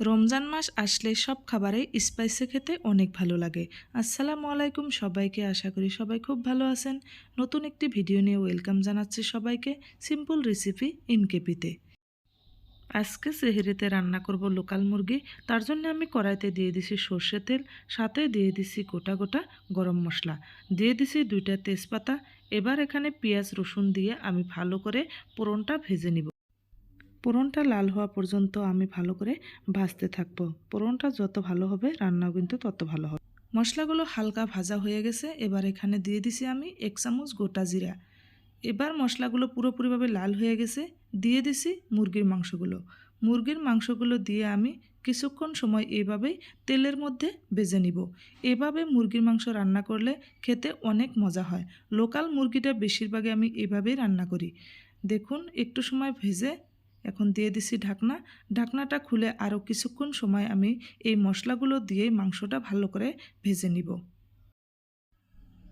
রমজান মাস আসলে সব খাবারে স্পাইসে খেতে অনেক ভালো লাগে। আসসালামু আলাইকুম সবাইকে, আশা করি সবাই খুব ভালো আছেন। নতুন একটি ভিডিও নিয়ে ওয়েলকাম জানাচ্ছি সবাইকে সিম্পল রেসিপি ইনকেপিতে আজকে সেহেরিতে রান্না করব লোকাল মুরগি, তার জন্য আমি কড়াইতে দিয়ে দিছি সর্ষে তেল, সাথে দিয়ে দিছি গোটা গোটা গরম মশলা। দিয়ে দিছি দুইটা তেজপাতা, এবার এখানে পেঁয়াজ রসুন দিয়ে আমি ভালো করে পোড়নটা ভেজে নিব। পোড়নটা লাল হওয়া পর্যন্ত আমি ভালো করে ভাজতে থাকব। পোড়নটা যত ভালো হবে, রান্নাও কিন্তু তত ভালো হবে। মশলাগুলো হালকা ভাজা হয়ে গেছে, এবার এখানে দিয়ে দিছি আমি এক চামচ গোটা জিরা। এবার মশলাগুলো পুরোপুরিভাবে লাল হয়ে গেছে, দিয়ে দিছি মুরগির মাংসগুলো। মুরগির মাংসগুলো দিয়ে আমি কিছুক্ষণ সময় এভাবেই তেলের মধ্যে বেজে নিব। এভাবে মুরগির মাংস রান্না করলে খেতে অনেক মজা হয়। লোকাল মুরগিটা বেশিরভাগই আমি এভাবেই রান্না করি। দেখুন, একটু সময় ভেজে এখন দিয়ে দিছি ঢাকনা। ঢাকনাটা খুলে আরও কিছুক্ষণ সময় আমি এই মশলাগুলো দিয়ে মাংসটা ভালো করে ভেজে নিব।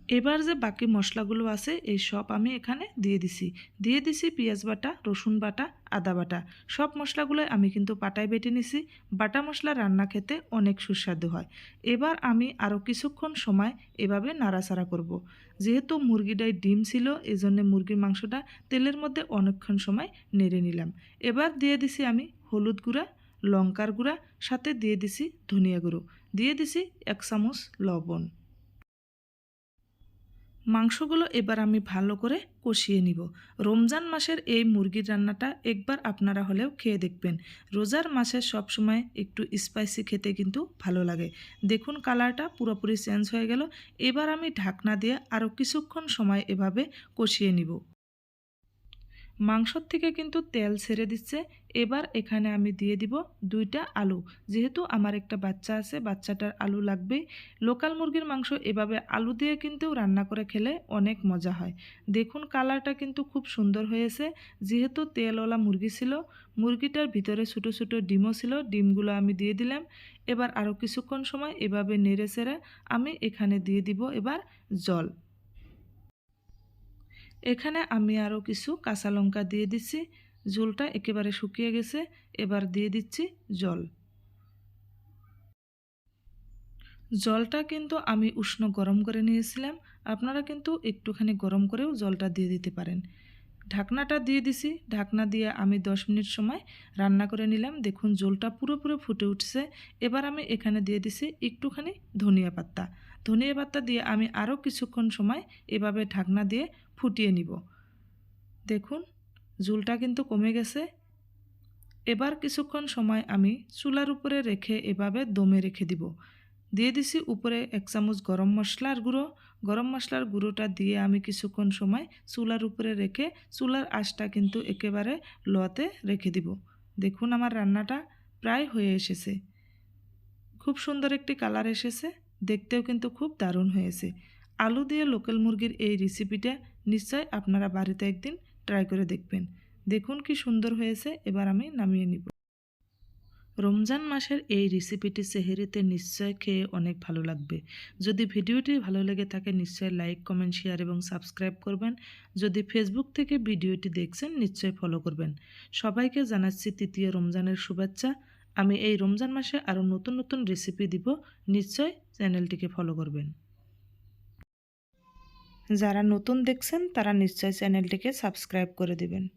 এবার যে বাকি মশলাগুলো আছে, এই সব আমি এখানে দিয়ে দিছি। দিয়ে দিছি পেঁয়াজ বাটা, রসুন বাটা, আদা বাটা। সব মশলাগুলো আমি কিন্তু পাটায় বেটে নিছি। বাটা মশলা রান্না খেতে অনেক সুস্বাদু হয়। এবার আমি আরও কিছুক্ষণ সময় এভাবে নাড়াচাড়া করব। যেহেতু মুরগিটায় ডিম ছিল এই এজন্য মুরগির মাংসটা তেলের মধ্যে অনেকক্ষণ সময় নেড়ে নিলাম। এবার দিয়ে দিছি আমি হলুদ গুঁড়া, লঙ্কার গুঁড়া, সাথে দিয়ে দিছি ধনিয়া গুঁড়ো। দিয়ে দিছি এক চামচ লবণ। মাংসগুলো এবার আমি ভালো করে কষিয়ে নিব। রমজান মাসের এই মুরগির রান্নাটা একবার আপনারা হলেও খেয়ে দেখবেন। রোজার মাসে সবসময় একটু স্পাইসি খেতে কিন্তু ভালো লাগে। দেখুন কালারটা পুরোপুরি চেঞ্জ হয়ে গেল। এবার আমি ঢাকনা দিয়ে আরও কিছুক্ষণ সময় এভাবে কষিয়ে নিব। মাংসর থেকে কিন্তু তেল ছেড়ে দিচ্ছে। এবার এখানে আমি দিয়ে দিব দুইটা আলু। যেহেতু আমার একটা বাচ্চা আছে, বাচ্চাটার আলু লাগবেই। লোকাল মুরগির মাংস এভাবে আলু দিয়ে কিন্তু রান্না করে খেলে অনেক মজা হয়। দেখুন কালারটা কিন্তু খুব সুন্দর হয়েছে। যেহেতু তেলওয়ালা মুরগি ছিল, মুরগিটার ভিতরে ছোটো ছোটো ডিমও ছিল, ডিমগুলো আমি দিয়ে দিলাম। এবার আরও কিছুক্ষণ সময় এভাবে নেড়ে আমি এখানে দিয়ে দিব এবার জল। এখানে আমি আরও কিছু কাঁচা লঙ্কা দিয়ে দিচ্ছি। ঝোলটা একেবারে শুকিয়ে গেছে, এবার দিয়ে দিচ্ছি জল। জলটা কিন্তু আমি উষ্ণ গরম করে নিয়েছিলাম। আপনারা কিন্তু একটুখানি গরম করেও জলটা দিয়ে দিতে পারেন। ঢাকনাটা দিয়ে দিছি। ঢাকনা দিয়ে আমি দশ মিনিট সময় রান্না করে নিলাম। দেখুন জলটা পুরোপুরি ফুটে উঠছে। এবার আমি এখানে দিয়ে দিছি একটুখানি ধনিয়া পাত্তা ধনিয়া পাত্তা দিয়ে আমি আরও কিছুক্ষণ সময় এভাবে ঢাকনা দিয়ে ফুটিয়ে নিব। দেখুন, ঝুলটা কিন্তু কমে গেছে। এবার কিছুক্ষণ সময় আমি চুলার উপরে রেখে এভাবে দমে রেখে দিব। দিয়ে দিছি। উপরে এক চামচ গরম মশলার গুঁড়ো। গরম মশলার গুঁড়োটা দিয়ে আমি কিছুক্ষণ সময় চুলার উপরে রেখে, চুলার আঁচটা কিন্তু একেবারে লোয়াতে রেখে দিব। দেখুন আমার রান্নাটা প্রায় হয়ে এসেছে। খুব সুন্দর একটি কালার এসেছে। দেখতেও কিন্তু খুব দারুণ হয়েছে। আলু দিয়ে লোকাল মুরগির এই রেসিপিটা নিশ্চয় আপনারা বাড়িতে একদিন ট্রাই করে দেখবেন। দেখুন কি সুন্দর হয়েছে। এবার আমি নামিয়ে নিব। রমজান মাসের এই রেসিপিটি সেহেরিতে নিশ্চয় খেয়ে অনেক ভালো লাগবে। যদি ভিডিওটি ভালো লেগে থাকে, নিশ্চয় লাইক কমেন্ট শেয়ার এবং সাবস্ক্রাইব করবেন। যদি ফেসবুক থেকে ভিডিওটি দেখছেন, নিশ্চয় ফলো করবেন। সবাইকে জানাচ্ছি তৃতীয় রমজানের শুভেচ্ছা। আমি এই রমজান মাসে আরও নতুন নতুন রেসিপি দিব। নিশ্চয় চ্যানেলটিকে ফলো করবেন। যারা নতুন দেখছেন, তারা নিশ্চয় চ্যানেলটিকে সাবস্ক্রাইব করে দেবেন।